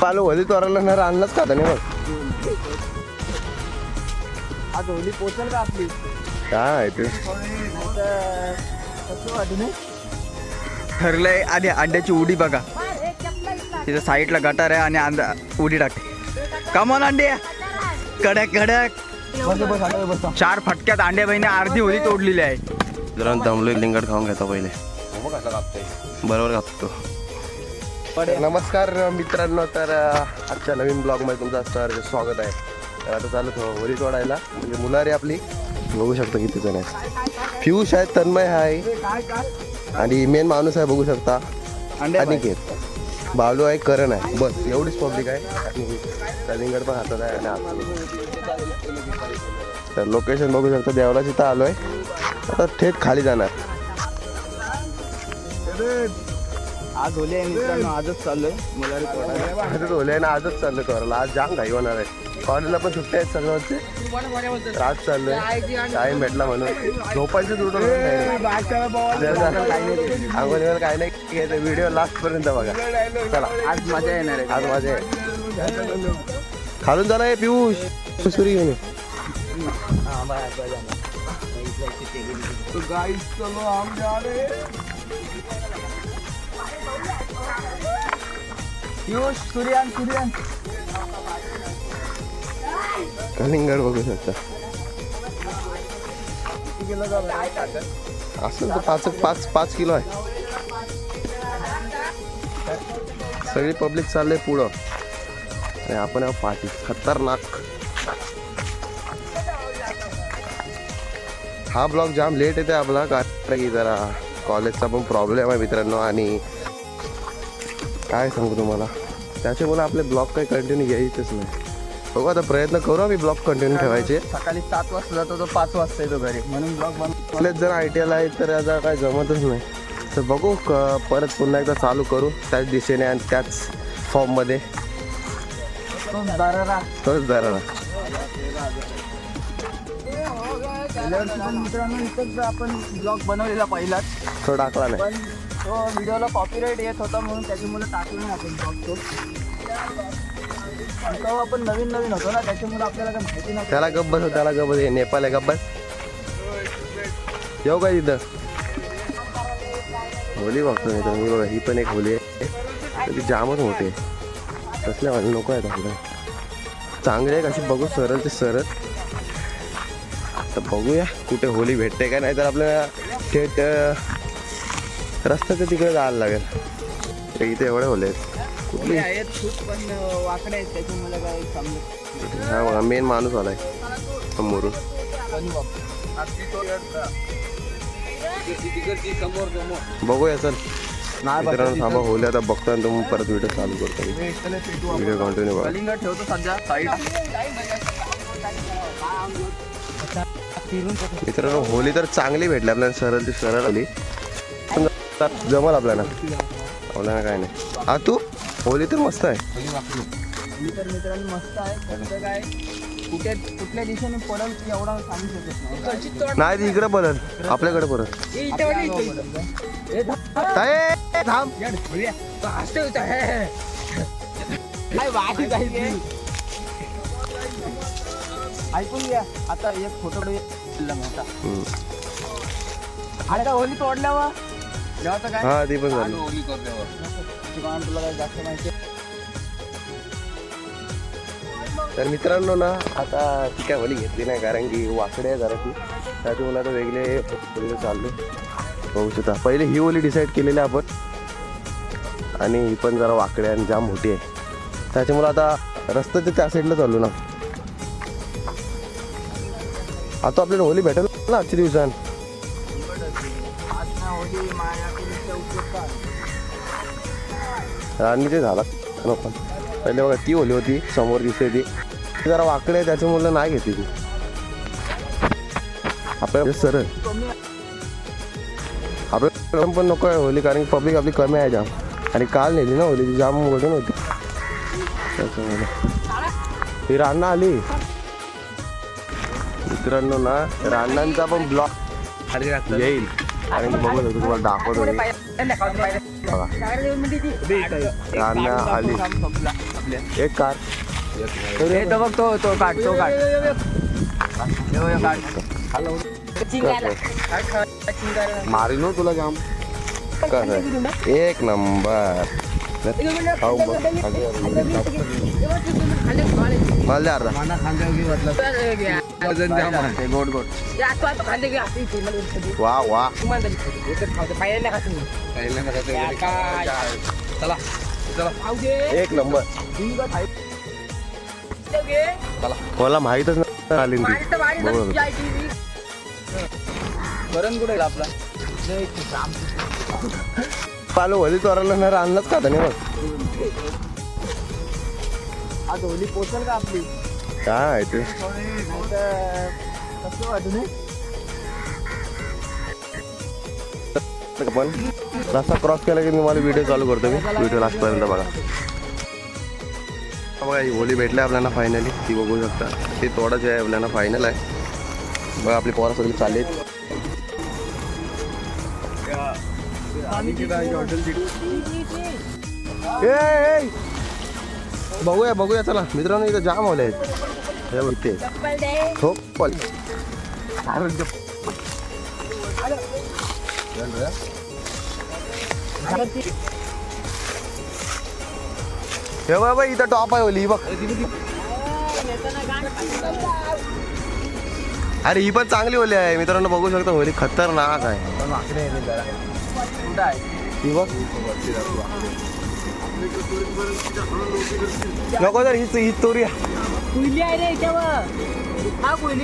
पालो होली तोराला ना रानलाच खाता नाही बघ. आज होली पोचल का आपली? काय ते? ठरलंय आणि अंड्याची उडी बघा. तिथं साईडला गटार आहे आणि अंडा उडी टाकते कमॉन अंडे. कडक कडक. चार फटक्यात अंड्या बहिणी अर्धी होली तोडलेली आहे. जरा दमलोय लिंगड खाऊन घेतो पहिले. बरोबर कापतो. नमस्कार मित्रांनो तर आजच्या नवीन ब्लॉगमध्ये तुमचं सर स्वागत आहे. तर आता चालू थोडं वरी तोडायला म्हणजे मुलारी आपली. बघू शकता किती जण आहे पियुष आहे तन्मय आहे आणि मेन माणूस आहे बघू शकता. अंड्या अनिकेत बालू आहे करण आहे. बस एवढीच पब्लिक आहे. आणि कलिंगड पण हातात आहे आणि तर लोकेशन बघू शकता देवळाची इथं आलोय. आता थेट खाली जाणार. आज होली आहे मित्रांनो आजच चाललोय मुलारी तोडायला आजच होले आहे ना आजच चाललोय करायला. आज जाम घाई होणार आहे. कॉलेजला पण सुट्ट्या आहेत सगळं तर आज चाललोय. टाइम भेटला म्हणून. झोपायचं तुटून काय नाही. व्हिडिओ लास्ट पर्यंत बघा. चला. आज मजा येणार आहे. आज माझे खालून झाला पियुष. सुरी घेऊन ये. पियुष सूर्यान सूर्यान. कलिंगड बघू शकता. असं तर पाच पाच पाच किलो आहे. सगळी पब्लिक चाललंय पुढं. आणि आपण आहे पाठी. खतरनाक. हा ब्लॉग जाम लेट येते आपला कारण की जरा कॉलेजचा पण प्रॉब्लेम आहे मित्रांनो आणि काय सांगू तुम्हाला? त्याच्यामुळे आपले ब्लॉग काही कंटिन्यू घ्यायचेच नाही. बघू आता प्रयत्न करू आम्ही ब्लॉग कंटिन्यू ठेवायचे. सकाळी सात वाजता जातो तो पाच वाजता येतो घरी. म्हणून ब्लॉग बनव आपलेच जर आय टी एल आहे तर आता काय जमतच नाही. तर बघू परत पुन्हा एकदा चालू करू त्याच दिशेने आणि त्याच फॉर्ममध्ये दरारा. तोच पण मित्रांनो इथंच आपण ब्लॉग बनवलेला पहिलाच. तो टाकला नाही. तो व्हिडिओला कॉपीराईट येत होता म्हणून त्याच्यामुळे टाकलं नाही आपण ब्लॉग तो तेव्हा आपण नवीन नवीन होतो ना त्याच्यामुळे आपल्याला काय माहिती नाही त्याला गब्बस हो, त्याला गब्बस हे नेपाल आहे गब्बस येऊ का तिथं होली बघतो नाही तर मी बघा ही पण एक होली आहे. तर ती जामच मोठी आहे. तसल्या वाले लोक आहेत आपलं चांगले आहे कशी बघू सरळ ते सरळ. तर बघूया कुठे होली भेटते का नाही तर आपल्याला थेट अं, रस्त्याच्या तिकडे जायला लागेल. तर इथे एवढे होले हा बघा मेन माणूस आलाय. समोरून. बघूया चल. मित्रांनो थांबा होले आता बघतो आणि तुम्ही परत व्हिडिओ चालू करतो. व्हिडिओ कंटिन्यू बघा कलिंगड ठेवतो सध्या साईड मित्रांनो होली तर चांगली भेटली आपल्याला सरळ ती सरळ. आली जमल आपल्याला. आपल्याला काय नाही. हा तू? होली तर मस्त आहे. तर मित्रांनो मस्त आहे. फक्त काय कुठे कुठल्या दिशेने पडेल की एवढा सांगू शकत नाही. नाही ती इकडे परत आपल्याकडे परत ताई, थांब. ऐकून घ्या. आता एक फोटो मोठा हम्म. आणि काय होली तोडल्यावर? काय? हा ती पण झाली. चिकन तुला काय जास्त माहिती तर मित्रांनो ना आता ती काय होली घेतली नाही कारण की वाकडे आहे जरा ती. त्याच्यामुळे आता वेगळे वेगळे चाललो. बघू शकता. पहिले ही ओली डिसाईड केलेली आहे आपण. आणि ही पण जरा वाकडे आणि जाम मोठी आहे. त्याच्यामुळे आता रस्त्याच्या त्या साईडला चाललो ना. आता आपल्याला होली भेटेल ना आजच्या दिवसात. आणि ते झाला. नको पहिले बघा ती ओली होती समोर दिसते ती. जरा वाकडे त्याचं त्याच्यामुळे नाही घेते ती. आपल्याला सरळ. आपल्याला पण नको आहे होली कारण पब्लिक आपली कमी आहे जाम. आणि काल नेली ना होली ती जाम वजन होती. त्याच्यामुळे. रान्ना आली. मित्रांनो ना रान्नांचा पण ब्लॉक येईल. आणि बघू शकतो तुम्हाला दाखवतो मी. बघा. आली. एक कार. हे तो बघ तो तो काढ तो काढ. ह्यो, ह्यो काढ. मारी नो तुला जाम. कसं? एक नंबर. मला द्या अर्धा. ते गोड गोड. वा वा. एक नंबर. मला माहीतच नाही आली. करण कुठे आपला? पालो होली चोराला नाही आणलंच का नाही मग आज होली पोचल का आपली? काय ते? कसं पण रस्ता क्रॉस केला की मी मला व्हिडिओ चालू करतो मी. व्हिडिओ लास्टपर्यंत बघा. बघा ही होली भेटली आपल्याला फायनली ती बघू शकता. ती तोडाची आहे आपल्याला फायनल आहे. बघा आपली पोरा सगळी चालली ए, बघूया बघूया चला. मित्रांनो इथं जाम होले आहेत. हे हो पॉल हे बाई इथं टॉप आहे ही बघ. अरे ही पण चांगली होली आहे. मित्रांनो बघू शकता होली खतरनाक आहे. ही नको जर हीच ही तोरी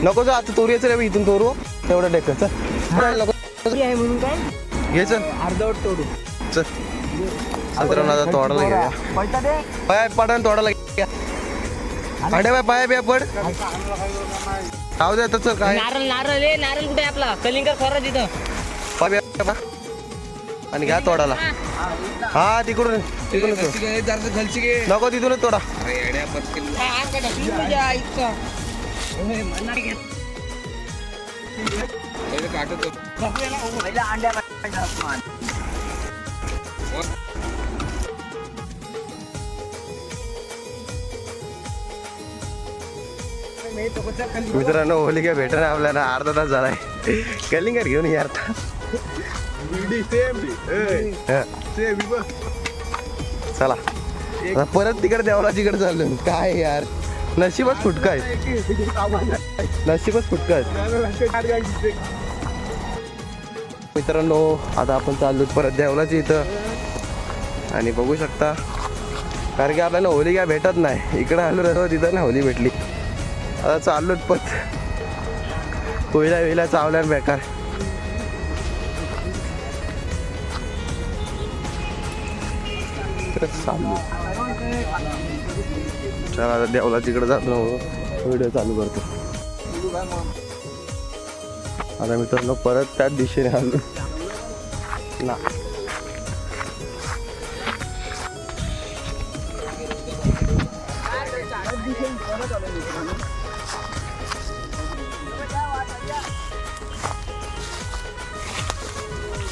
नको जर आता तोरी रे इथून तोरू. तेवढं डेक चल. म्हणून काय? घे चल. अर्धवट तोडू. चल. आता तोडायला घ्या पैसा दे. पाय पडा तोडायला घ्या अडे बाय पाय बिया पड. राहू दे आता चल काय? नारळ नारळ ए नारळ कुठे आहे आपला? कलिंगर खोरा तिथं पाय. आणि घ्या तोडाला. हा तिकडून तिकडून नको तिथूनच तोडा. मित्रांनो होलिका काय भेटणार आपल्याला अर्धा तास झालाय. कलिंगर घेऊन यार चला. आता परत तिकडे देवराजीकडे चाललो काय यार? नशीबच फुटका आहे नशीबच फुटका आहे मित्रांनो आता आपण चाललो परत देवलाची इथं. आणि बघू शकता. कारण की आपल्याला होली काय भेटत नाही. इकडं आलो रसो तिथं ना होली भेटली. आता चाललोच पत कोयला वेला चावल्यान बेकार. तर चाललो चला आता देवला तिकडे जातो व्हिडिओ चालू करतो. आता मित्रांनो परत त्याच दिशेने आलो ना.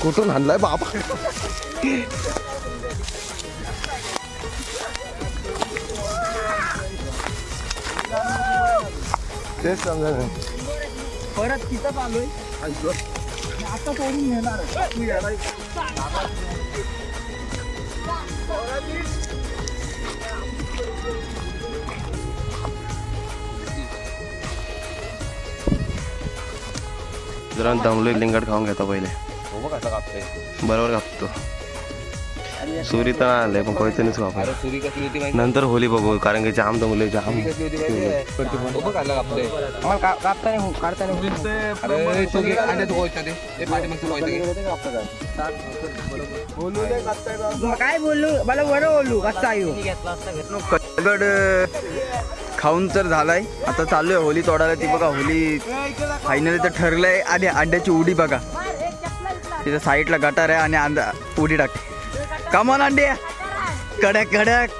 कुठून आणलाय बाबा? तेच समजा परत तिथं आता सोडून जरा दमलोय लिंगड खाऊन घेतो पहिले. बरोबर कापतो. सुरी तर आले पण कोयतनीच वापर नंतर होली बघू कारण की जाम दमले जाम. काय बोलू मला बरं बोलू कसा कलगड खाऊन तर झालाय. आता चालू आहे होली तोडायला. ती बघा होली फायनली तर ठरलंय. आणि अंड्याची उडी बघा. तिथं साईडला गटार आहे आणि अंडा उडी टाकते. कमॉन अंडे कडक कडक.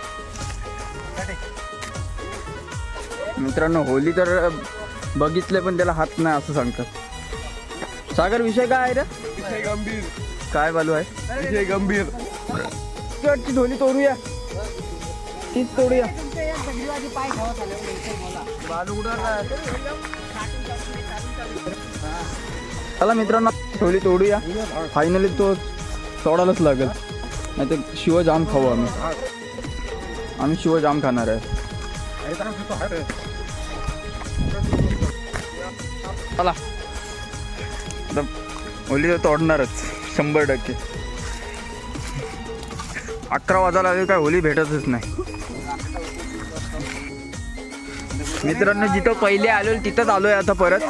मित्रांनो होली तर बघितले पण त्याला हात नाही असं सांगतात. सागर विषय काय आहे रे? गंभीर. काय चालू आहे? विषय गंभीर. शेवटची ढोली तोडूया. तीच तोडूया. चला मित्रांनो ढोली तोडूया. फायनली तो तोडायलाच लागेल. नाही तर शिव जाम खाऊ आम्ही. आम्ही शिव जाम खाणार आहे. चला. आता ओली तर तोडणारच शंभर टक्के. अकरा वाजायला लागले काय होली भेटतच नाही. मित्रांनो जिथं पहिले आलो तिथंच आलोय आता परत.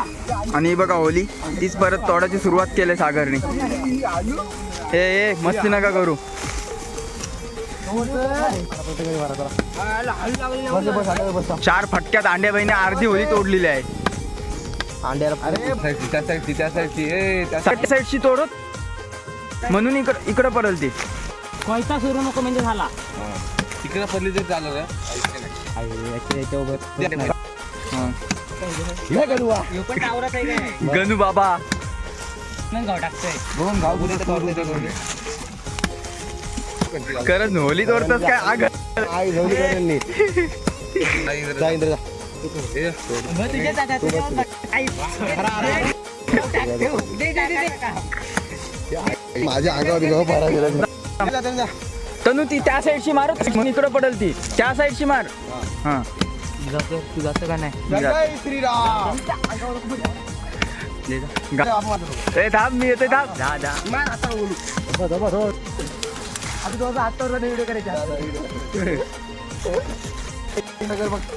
आणि बघा होली तीच परत तोडायची सुरुवात केली सागरने. हे हे मस्ती नका करू. चार फटक्यात अंड्या बहिणी अर्धी होली तोडलेली आहे. साईड साईडची तोडत म्हणून इकडं इकडं पडल ती कोयता सुरू नको म्हणजे झाला. तिकडे पडली तर चालू हां. गणू बाबा. गाव टाकतोय. दोन गाव गुन्हे खरंच होली तोडतच काय आग? आई करेल जा इंद्र जा. माझ्या अंगावर गहू पारा गेला. तनु ती त्या साईडची मारत म्हणून इकडं पडल ती. त्या साईडची मार. हा. तू जातो का नाही श्रीराम. ए थांब मी येते थांब.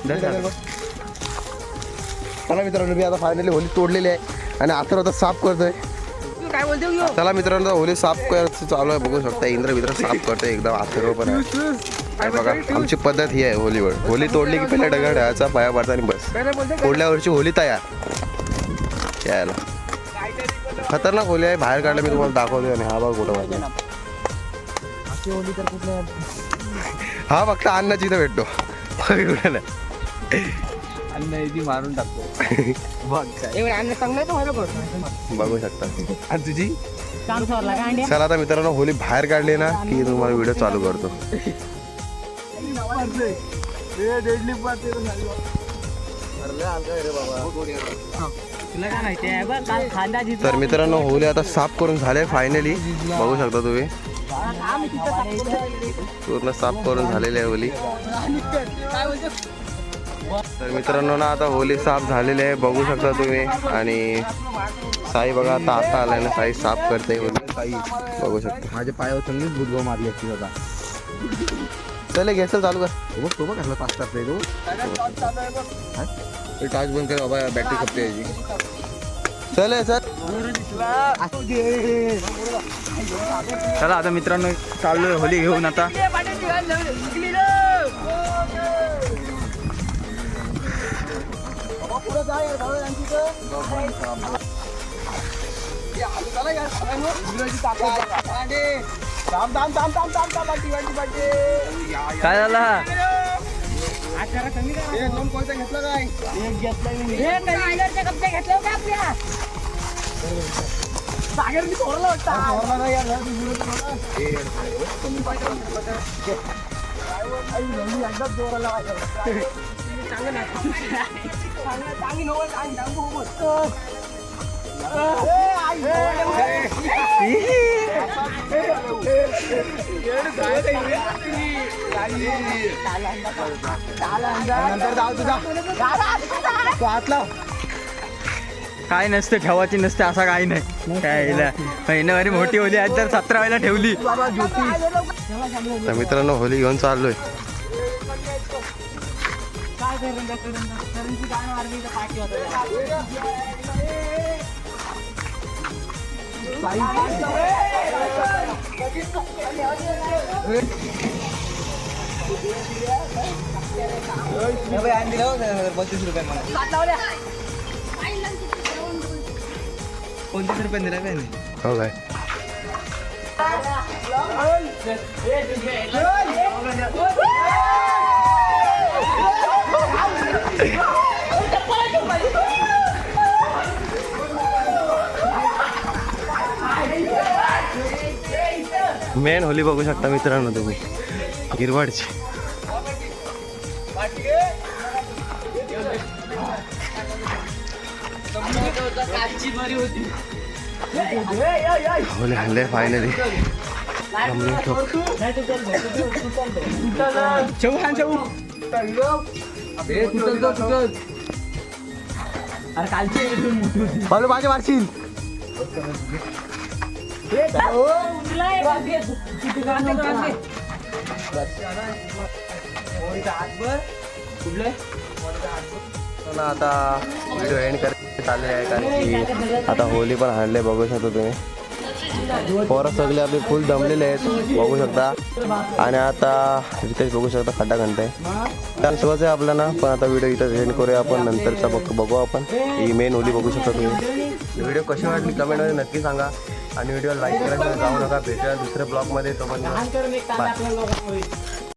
जा जा चला मित्रांनो मी आता फायनली होली तोडलेली आहे आणि आता आता साफ करतोय. काय बोलतो? चला मित्रांनो होली साफ करायचं चालू आहे. बघू शकता इंद्र मित्र साफ करतोय एकदम आथर्व पण आहे. बघा आमची पद्धत ही आहे होलीवर. होली तोडली की पहिला दगड ह्याचा पाया पडता आणि बस. पुढल्या वर्षी होली तयार. यायला. खतरनाक होली आहे. बाहेर काढलं मी तुम्हाला दाखवतोय आणि हा बघा कुठं वाजला हा फक्त अन्नाची इथं भेटतो. बाकी कुठं नाही. अन्न मारून टाकतो. एवढं अन्न चांगलं बघ. बघू शकता आणि तुझी? काम सोडला का अंड्या? चला आता मित्रांनो होली बाहेर काढली ना की तुम्हाला व्हिडिओ चालू करतो. तुला काय माहिती आहे? बघ काल खांदा जिथं तर मित्रांनो होली आता साफ करून झाले फायनली बघू शकता तुम्ही. पूर्ण साफ करून झालेली आहे होली तर मित्रांनो ना आता होली साफ झालेली आहे बघू शकता तुम्ही. आणि साई बघा आता आता आलाय ना साई साफ करते होली साई बघू शकता. माझ्या पायावर चांगलीच बुडगो मारली असती दादा चले घेसल चालू कर. बघ तो बघ कसला पाच टाकतोय तो टाच बंद कर बाबा बॅटरी खपते याची. चल सर चला आता मित्रांनो चाललोय होली घेऊन आता. काय झाला? कोणता घेतला काय एक घेतला घेतलं का आपल्या सागर मी थोडला होता नाही यार एकदाच जोराला चांगलं ना चांगलं चांगली नवल चांगली सांगू मस्त नसतं ठेवायची नसते असा काही नाही. काय महिनावारी मोठी होली आज तर सतरा वेळेला ठेवली. तर मित्रांनो होली घेऊन चाललोय. काय करंदा करंदा करंजी गाणं मारली तर पाठी होतं कोणतीस रुपये दिला काय हो काय मेन होली बघू शकता मित्रांनो तुम्ही. गिरवाडची होली हल्ले फायनली माझ्या मारशील. ना आता व्हिडिओ एंड करायचे चालले आहे कारण की आता होली पण हाणले बघू शकता तुम्ही. पोरं सगळे आपले फुल दमलेले आहेत बघू शकता. आणि आता रितेश बघू शकता खड्डा घंटा आहे त्या हिशोबाचं आहे आपल्याला पण आता व्हिडिओ इथं एंड करूया आपण नंतरचा बघ बघू आपण. ही मेन होली बघू शकता तुम्ही. व्हिडिओ कशी वाटली? कमेंटमध्ये नक्की सांगा. आणि व्हिडिओ लाईक करायला जाऊ नका भेटूया दुसऱ्या ब्लॉगमध्ये तो पण